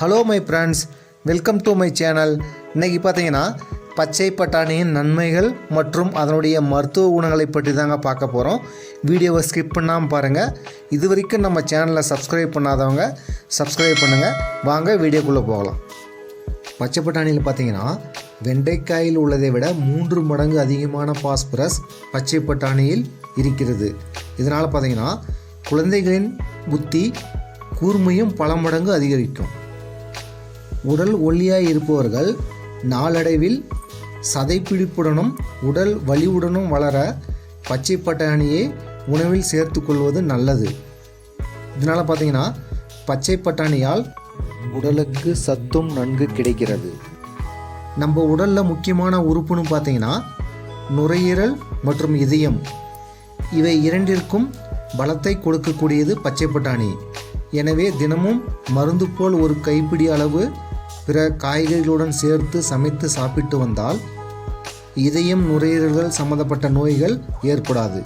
Hello my friends welcome to my channel இன்றைக்கி பார்த்தீங்கன்னா பச்சை பட்டாணியின் நன்மைகள் மற்றும் அதனுடைய மருத்துவ குணங்களை பற்றி தாங்க பார்க்க போகிறோம் வீடியோவை ஸ்கிப் பண்ணாமல் பாருங்கள் இது வரைக்கும் நம்ம சேனலை சப்ஸ்கிரைப் பண்ணாதவங்க சப்ஸ்கிரைப் பண்ணுங்கள் வாங்க வீடியோக்குள்ளே போகலாம். பச்சை பட்டாணியில் பார்த்தீங்கன்னா வெண்டைக்காயில் உள்ளதை விட மூன்று மடங்கு அதிகமான பாஸ்பரஸ் பச்சை பட்டாணியில் இருக்கிறது. இதனால் பார்த்தீங்கன்னா குழந்தைகளின் புத்தி கூர்மையும் பல மடங்கு அதிகரிக்கும். உடல் ஒல்லியாய் இருப்பவர்கள் நாளடைவில் சதைப்பிடிப்புடனும் உடல் வலிவுடனும் வளர பச்சை பட்டாணியை உணவில் சேர்த்து கொள்வது நல்லது. இதனால் பார்த்தீங்கன்னா பச்சை பட்டாணியால் உடலுக்கு சத்தும் நன்கு கிடைக்கிறது. நம்ம உடலில் முக்கியமான உறுப்புன்னு பார்த்தீங்கன்னா நுரையீரல் மற்றும் இதயம். இவை இரண்டிற்கும் பலத்தை கொடுக்கக்கூடியது பச்சை பட்டாணி. எனவே தினமும் மருந்து போல் ஒரு கைப்பிடி அளவு பிற காய்கறிகளுடன் சேர்த்து சமைத்து சாப்பிட்டு வந்தால் இதயம் நுரையீரல்கள் சம்பந்தப்பட்ட நோய்கள் ஏற்படாது.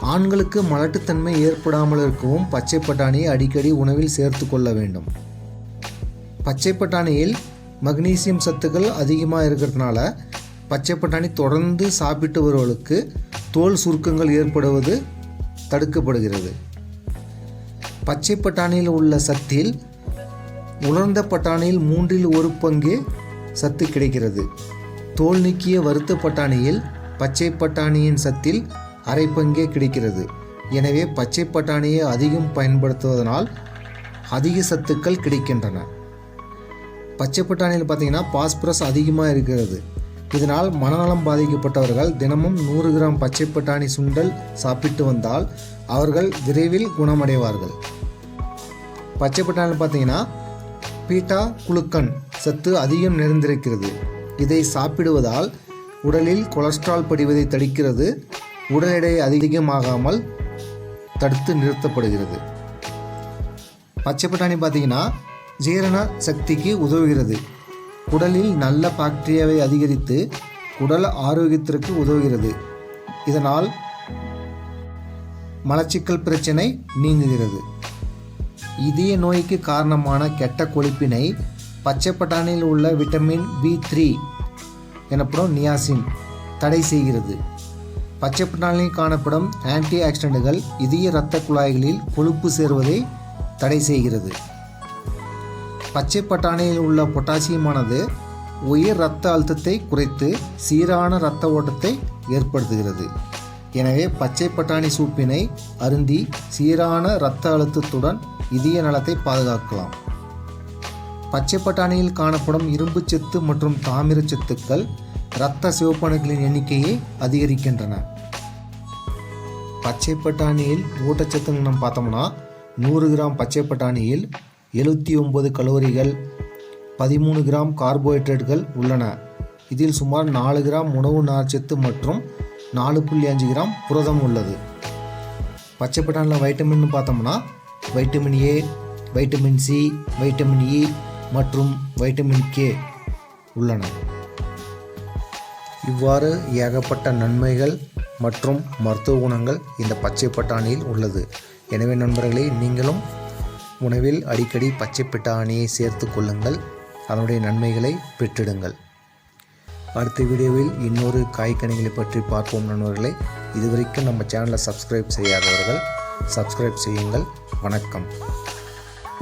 ஆண்களுக்கு மலட்டுத்தன்மை ஏற்படாமல் இருக்கவும் பச்சை பட்டாணியை அடிக்கடி உணவில் சேர்த்து கொள்ள வேண்டும். பச்சை பட்டாணியில் மக்னீசியம் சத்துக்கள் அதிகமாக இருக்கிறதுனால பச்சை பட்டாணி தொடர்ந்து சாப்பிட்டு வருவர்களுக்கு தோல் சுருக்கங்கள் ஏற்படுவது தடுக்கப்படுகிறது. பச்சை பட்டாணியில் உள்ள சத்தில் உலர்ந்த பட்டாணியில் மூன்றில் ஒரு பங்கு சத்து கிடைக்கிறது. தோல் நீக்கிய வறுத்த பட்டாணியில் பச்சை பட்டாணியின் சத்தில் அரை பங்கே கிடைக்கிறது. எனவே பச்சை பட்டாணியை அதிகம் பயன்படுத்துவதனால் அதிக சத்துக்கள் கிடைக்கின்றன. பச்சை பட்டாணியில் பார்த்தீங்கன்னா பாஸ்பரஸ் அதிகமாக இருக்கிறது. இதனால் மனநலம் பாதிக்கப்பட்டவர்கள் தினமும் நூறு கிராம் பச்சை பட்டாணி சுண்டல் சாப்பிட்டு வந்தால் அவர்கள் விரைவில் குணமடைவார்கள். பச்சை பட்டாணியில் பார்த்தீங்கன்னா பீட்டா குளுக்கன் சத்து அதிகம் நிறைந்திருக்கிறது. இதை சாப்பிடுவதால் உடலில் கொலஸ்ட்ரால் படிவதை தடுக்கிறது. உடல் எடை அதிகமாகாமல் தடுத்து நிறுத்தப்படுகிறது. பச்சை பட்டாணி பார்த்தீங்கன்னா ஜீரண சக்திக்கு உதவுகிறது. குடலில் நல்ல பாக்டீரியாவை அதிகரித்து குடல் ஆரோக்கியத்திற்கு உதவுகிறது. இதனால் மலச்சிக்கல் பிரச்சனை நீங்குகிறது. இதய நோய்க்கு காரணமான கெட்ட கொழுப்பினை பச்சை பட்டாணியில் உள்ள விட்டமின் பி த்ரீ எனப்படும் நியாசின் தடை செய்கிறது. பச்சை பட்டாணியில் காணப்படும் ஆன்டி ஆக்சிடென்ட்டுகள் இதய இரத்த குழாய்களில் கொழுப்பு சேர்வதை தடை செய்கிறது. பச்சை பட்டாணியில் உள்ள பொட்டாசியமானது உயர் இரத்த அழுத்தத்தை குறைத்து சீரான இரத்த ஓட்டத்தை ஏற்படுத்துகிறது. எனவே பச்சை பட்டாணி சூப்பினை அருந்தி சீரான இரத்த அழுத்தத்துடன் இதய நலத்தை பாதுகாக்கலாம். பச்சை பட்டாணியில் காணப்படும் இரும்புச்சத்து மற்றும் தாமிரச்சத்துக்கள் இரத்த சிவப்பணுக்களின் எண்ணிக்கையை அதிகரிக்கின்றன. பச்சை பட்டாணியில் ஊட்டச்சத்துன்னு நம்ம பார்த்தோம்னா நூறு கிராம் பச்சை பட்டாணியில் எழுபத்தி ஒம்பது கலோரிகள் பதிமூணு கிராம் கார்போஹைட்ரேட்டுகள் உள்ளன. இதில் சுமார் நாலு கிராம் உணவு நார்ச்சத்து மற்றும் நாலு புள்ளி அஞ்சு கிராம் புரதம் உள்ளது. பச்சை பட்டாணியில் வைட்டமின்னு பார்த்தோம்னா vitamin A vitamin C vitamin E மற்றும் வைட்டமின் கே உள்ளன. இவ்வாறு ஏகப்பட்ட நன்மைகள் மற்றும் மருத்துவ குணங்கள் இந்த பச்சை பட்டாணியில் உள்ளது. எனவே நண்பர்களே நீங்களும் உணவில் அடிக்கடி பச்சை பட்டாணியை சேர்த்து கொள்ளுங்கள். அதனுடைய நன்மைகளை பெற்றிடுங்கள். அடுத்த வீடியோவில் இன்னொரு காய்கனிகளை பற்றி பார்ப்போம் நண்பர்களே. இதுவரைக்கும் நம்ம சேனலை சப்ஸ்கிரைப் செய்யாதவர்கள் சப்ஸ்கிரைப் செய்யுங்கள். வணக்கம்.